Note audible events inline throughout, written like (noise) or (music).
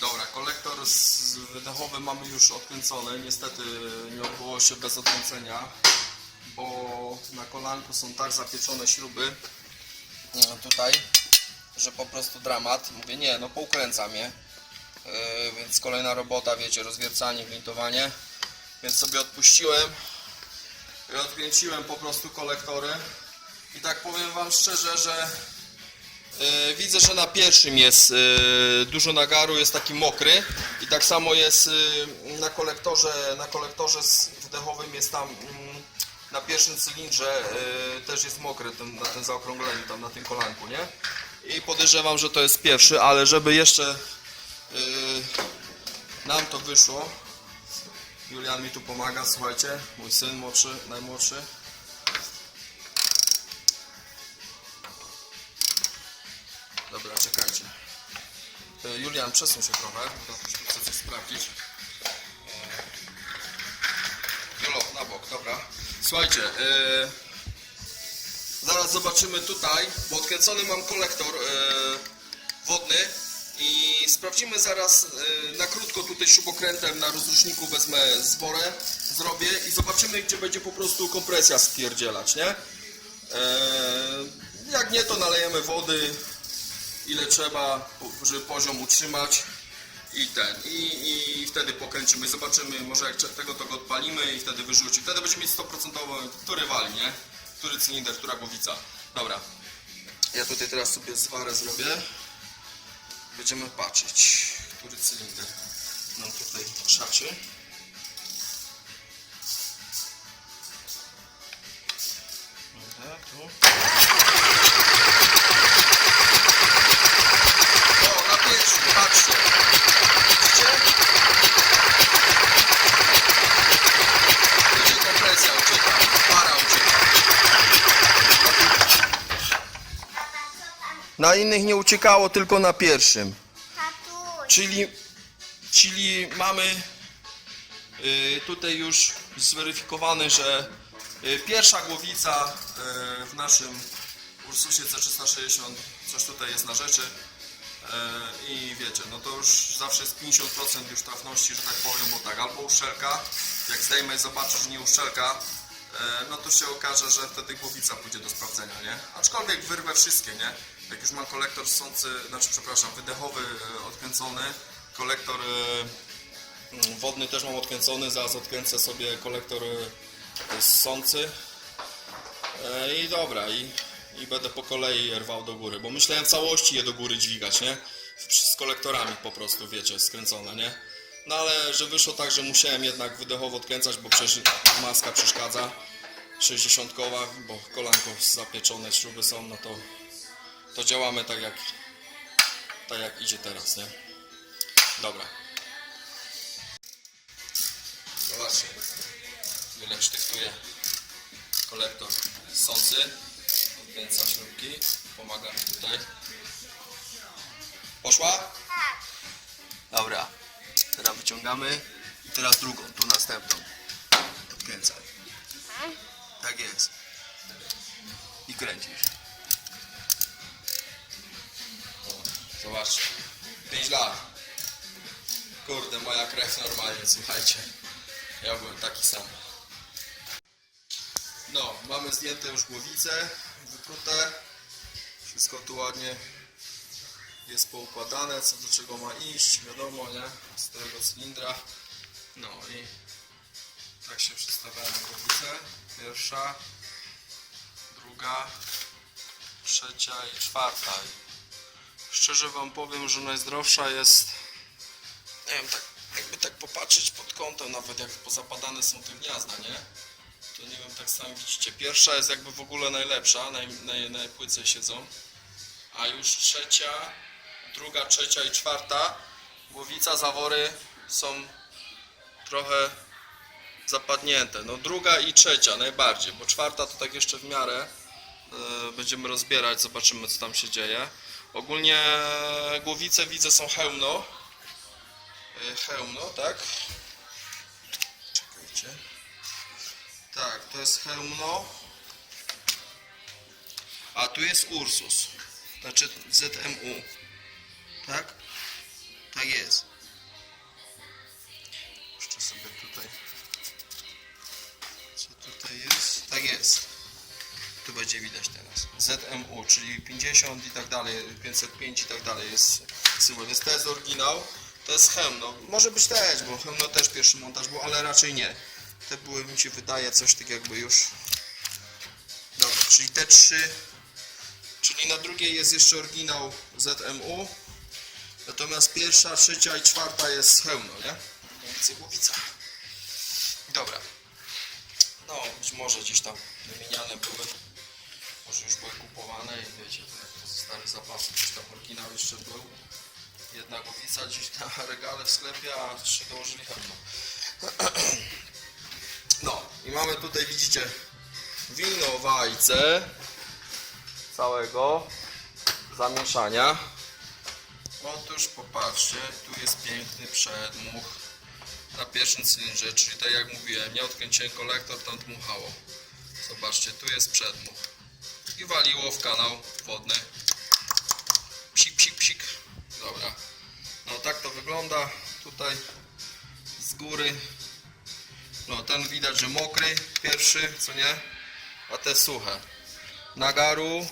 Dobra, kolektor z wydechowy mamy już odkręcony. Niestety nie odbyło się bez odkręcenia, bo na kolanku są tak zapieczone śruby e, tutaj, że po prostu dramat. Mówię, nie, no poukręcam je. E, więc kolejna robota, wiecie, rozwiercanie, gwintowanie. Więc sobie odpuściłem i odkręciłem po prostu kolektory. I tak powiem Wam szczerze, że Widzę, że na pierwszym jest e, dużo nagaru, jest taki mokry i tak samo jest e, na kolektorze, na kolektorze wdechowym jest tam mm, na pierwszym cylindrze e, też jest mokry ten, na tym zaokrągleniu, tam na tym kolanku, nie? I podejrzewam, że to jest pierwszy, ale żeby jeszcze e, nam to wyszło, Julian mi tu pomaga, słuchajcie, mój syn młodszy, najmłodszy. Dobra, czekajcie. E, Julian, przesuń się trochę, bo chcę coś sprawdzić. E, Julo, na bok, dobra. Słuchajcie, e, zaraz zobaczymy tutaj, bo odkręcony mam kolektor e, wodny i sprawdzimy zaraz e, na krótko tutaj śrubokrętem na rozruszniku wezmę zworę, zrobię i zobaczymy, gdzie będzie po prostu kompresja spierdzielać, nie? E, jak nie, to nalejemy wody, ile trzeba, żeby poziom utrzymać i ten, i, i wtedy pokręcimy, zobaczymy, może jak tego to go odpalimy i wtedy wyrzuci, wtedy będziemy mieć 100% który wali, nie? Który cylinder, która głowica. Dobra, ja tutaj teraz sobie zwarę zrobię, będziemy patrzeć, który cylinder nam tutaj krzaczy. Dobra, tu. O, na pierwszy, patrzcie. Widzicie? Będzie kompresja ucieka, para ucieka. Na innych nie uciekało, tylko na pierwszym. Tatuś, Czyli, czyli mamy y, tutaj już zweryfikowany, że y, pierwsza głowica y, w naszym Ursusie C360 coś tutaj jest na rzeczy. Y, I wiecie, no to już zawsze jest 50% już trafności, że tak powiem, bo tak, albo uszczelka, jak zdejmę i zobaczę, że nie uszczelka, no to się okaże, że wtedy głowica pójdzie do sprawdzenia, nie? Aczkolwiek wyrwę wszystkie, nie? Jak już mam kolektor sący, znaczy przepraszam, wydechowy y, odkręcony, kolektor y, mm, wodny też mam odkręcony, zaraz odkręcę sobie kolektor sący E, i dobra, i, i będę po kolei rwał do góry, bo myślałem całości je do góry dźwigać, nie? Z kolektorami po prostu, wiecie, skręcone, nie? No ale że wyszło tak, że musiałem jednak wydechowo odkręcać, bo przecież maska przeszkadza 60 koła, bo kolanko zapieczone śruby są, no to, to działamy tak jak, tak jak idzie teraz, nie? Dobra. Zobaczcie, Julek sztychtuje kolektor sący, odkręca śrubki, pomaga mi tutaj. Poszła? tak, Dobra, teraz wyciągamy i teraz drugą, tu następną. Odkręcaj. Tak jest. I kręcisz. O, Zobaczcie, 5 lat. Kurde, moja krew normalnie, słuchajcie. Ja byłem taki sam. No, mamy zdjęte już głowice, wyprute. Wszystko tu ładnie jest poukładane, co do czego ma iść, wiadomo, nie? Z tego cylindra. No i tak się przedstawiają głowice. Pierwsza, druga, trzecia i czwarta. I szczerze Wam powiem, że najzdrowsza jest, nie wiem, tak, jakby tak popatrzeć pod kątem, nawet jak pozapadane są te gniazda, nie? To nie wiem, tak sami widzicie. Pierwsza jest jakby w ogóle najlepsza, naj, naj, najpłycej siedzą. A już trzecia, druga, trzecia i czwarta głowica, zawory są trochę zapadnięte. No druga i trzecia najbardziej, bo czwarta to tak jeszcze w miarę. E, Będziemy rozbierać, zobaczymy co tam się dzieje. Ogólnie głowice widzę są hełmno. E, Hełmno, tak? Czekajcie. Tak, to jest hełmno. A tu jest Ursus. Znaczy ZMU. Tak? Tak jest. Jeszcze sobie tutaj. Co tutaj jest? Tak jest. Tu będzie widać teraz. ZMU, czyli 50 i tak dalej, 505 i tak dalej jest symbol, więc to jest oryginał, to jest hełm, no może być też, bo hełm no też pierwszy montaż był, ale raczej nie. Te były, mi się wydaje, coś tak jakby już... Dobra, czyli te trzy, czyli na drugiej jest jeszcze oryginał ZMU, natomiast pierwsza, trzecia i czwarta jest hełm, no nie? Głowice, głowica. Dobra. No, być może gdzieś tam wymieniane były. Może już były kupowane i wiecie, ze starych zapasów gdzieś tam oryginał jeszcze był. Jedna głowica gdzieś na regale w sklepie, a trzy dołożyli hełmo. (clears throat) No i mamy tutaj, widzicie, winowajce całego zamieszania. Otóż popatrzcie, tu jest piękny przedmuch na pierwszym cylindrze, czyli tak jak mówiłem, nie odkręciłem kolektor, tam dmuchało. Zobaczcie, tu jest przedmuch. I waliło w kanał wodny. Psik, psik, psik. Dobra. No tak to wygląda. Tutaj z góry. No ten widać, że mokry pierwszy, co nie? A te suche. Nagaru.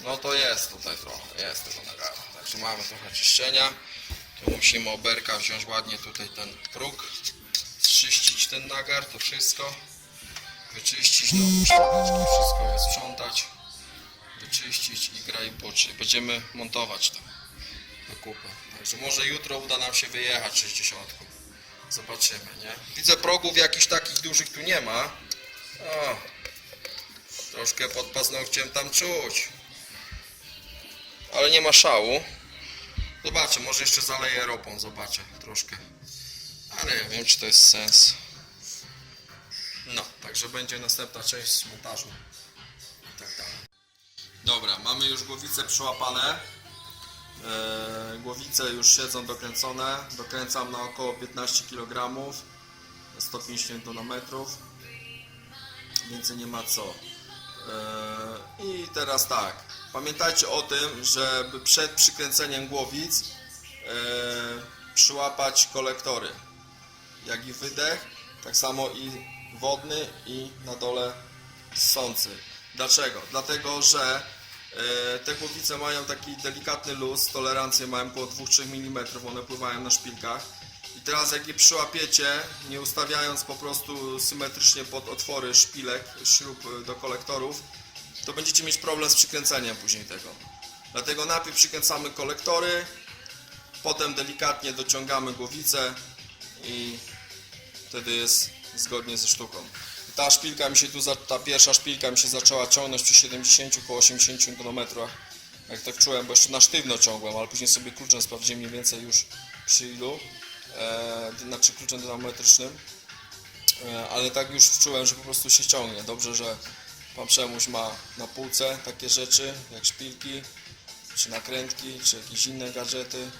No to jest tutaj trochę, jest tego nagaru. Także mamy trochę czyszczenia. Tu musimy oberka wziąć ładnie tutaj ten próg. Zczyścić ten nagar, to wszystko wyczyścić, no szmateczki, wszystko jest sprzątać, wyczyścić i gra i poczy. Będziemy montować to do. Także może jutro uda nam się wyjechać 60. Zobaczymy, nie? Widzę progów jakichś takich dużych tu nie ma. O, troszkę pod paznokciem tam czuć. Ale nie ma szału. Zobaczę, może jeszcze zaleję ropą, zobaczę troszkę. Ale ja wiem, czy to jest sens. No, także będzie następna część montażu i tak dalej. Dobra, mamy już głowice przyłapane. Eee, głowice już siedzą dokręcone. Dokręcam na około 15 kg, 150 Nm. Więcej nie ma co. Eee, I teraz tak. Pamiętajcie o tym, żeby przed przykręceniem głowic eee, przyłapać kolektory jak i wydech, tak samo i wodny i na dole ssący. Dlaczego? Dlatego, że e, te głowice mają taki delikatny luz, tolerancję mają około 2-3 mm, one pływają na szpilkach. I teraz jak je przyłapiecie, nie ustawiając po prostu symetrycznie pod otwory szpilek, śrub do kolektorów, to będziecie mieć problem z przykręceniem później tego. Dlatego najpierw przykręcamy kolektory, potem delikatnie dociągamy głowicę i wtedy jest zgodnie ze sztuką. Ta szpilka mi się tu, ta pierwsza szpilka mi się zaczęła ciągnąć przy 70 koło 80 km. Jak tak czułem, bo jeszcze na sztywno ciągłem, ale później sobie kluczem sprawdziłem mniej więcej już przy ilu, e, znaczy kluczem dynamometrycznym. E, ale tak już czułem, że po prostu się ciągnie. Dobrze, że pan Przemuś ma na półce takie rzeczy, jak szpilki, czy nakrętki, czy jakieś inne gadżety.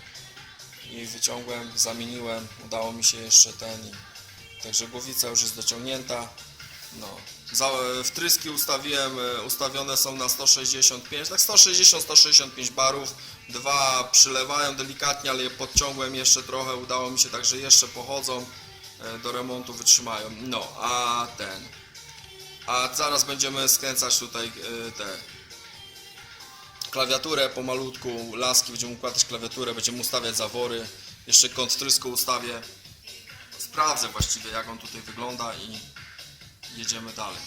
I wyciągłem, zamieniłem, udało mi się jeszcze ten także głowica już jest dociągnięta. No. Wtryski ustawiłem, e, ustawione są na 165, tak 160-165 barów. Dwa przylewają delikatnie, ale je podciągłem jeszcze trochę, udało mi się, także jeszcze pochodzą e, do remontu, wytrzymają. No, a ten a zaraz będziemy skręcać tutaj e, te klawiaturę pomalutku, laski, będziemy układać klawiaturę, będziemy ustawiać zawory, jeszcze kąt wtrysku ustawię. Sprawdzę właściwie jak on tutaj wygląda i jedziemy dalej.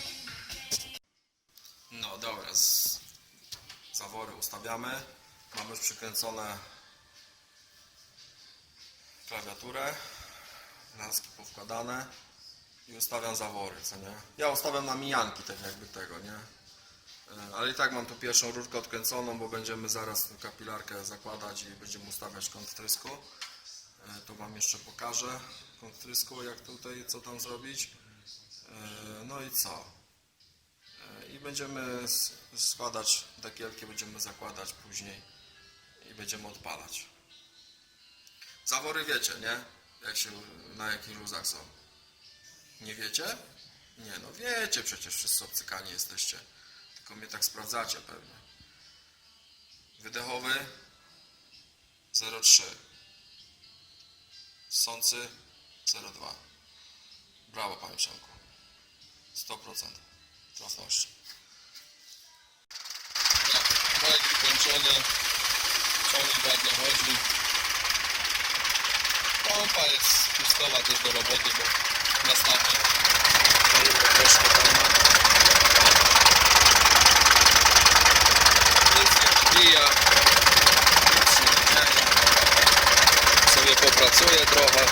No dobra, zawory ustawiamy. Mamy już przykręcone klawiaturę, laski powkładane i ustawiam zawory, co nie? Ja ustawiam na mijanki tak jakby tego, nie? E, Ale i tak mam tu pierwszą rurkę odkręconą, bo będziemy zaraz kapilarkę zakładać i będziemy ustawiać kąt wtrysku. E, To Wam jeszcze pokażę kąt wtrysku, jak tutaj, co tam zrobić. E, No i co? I będziemy składać dekielki, będziemy zakładać później i będziemy odpalać. Zawory wiecie, nie? Jak się, na jakich luzach są. Nie wiecie? Nie, no wiecie, przecież wszyscy obcykani jesteście. Tylko mnie tak sprawdzacie pewnie. Wydechowy 0,3. Sący 0,2. Brawo panie Przemku. 100% trafności. Projekt wykończony. Ciągnik ładnie chodzi. Pompa jest pustowa też do roboty, bo się nie dzieje. Sobie popracuję trochę.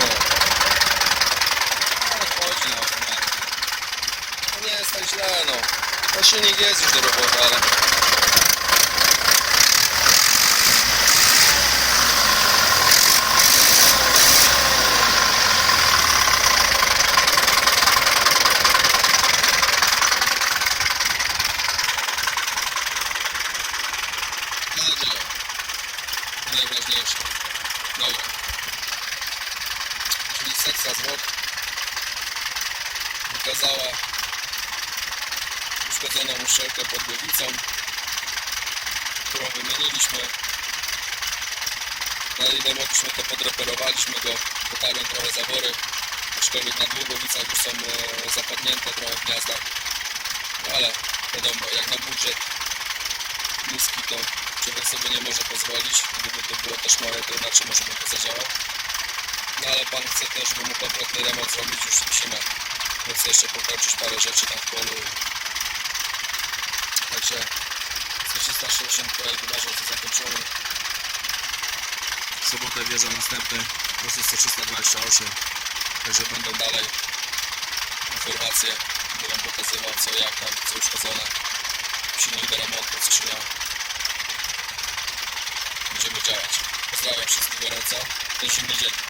No. No, chodzi no. miarę. No nie jest tak źle, no. No silnik jest już do roboty. Ale działa. To najważniejsze. Dobra. Czyli sekcja zwrot wykazała uszkodzoną uszczelkę pod głowicą, którą wymieniliśmy. Na ile mogliśmy to podreperowaliśmy go, dotarłem trochę zawory, aczkolwiek na głowicach już są e, zapadnięte trochę w gniazdach. No ale wiadomo, jak na budżet niski to człowiek sobie nie może pozwolić. Gdyby to było też moje, to inaczej może by to zadziałał. No ale pan chce też, żeby mu kompletny remont zrobić już zimę. Więc jeszcze pokończyć parę rzeczy tam w polu. Także 360 projekt uważam za zakończony. W sobotę wjeżdża następny, prosty 328. Także będą dalej informacje. Będę pokazywał co jak tam, co uszkodzone. Silnik do remontu, co się miało. Będziemy działać. Pozdrawiam wszystkich gorąco. Ten silny dzień.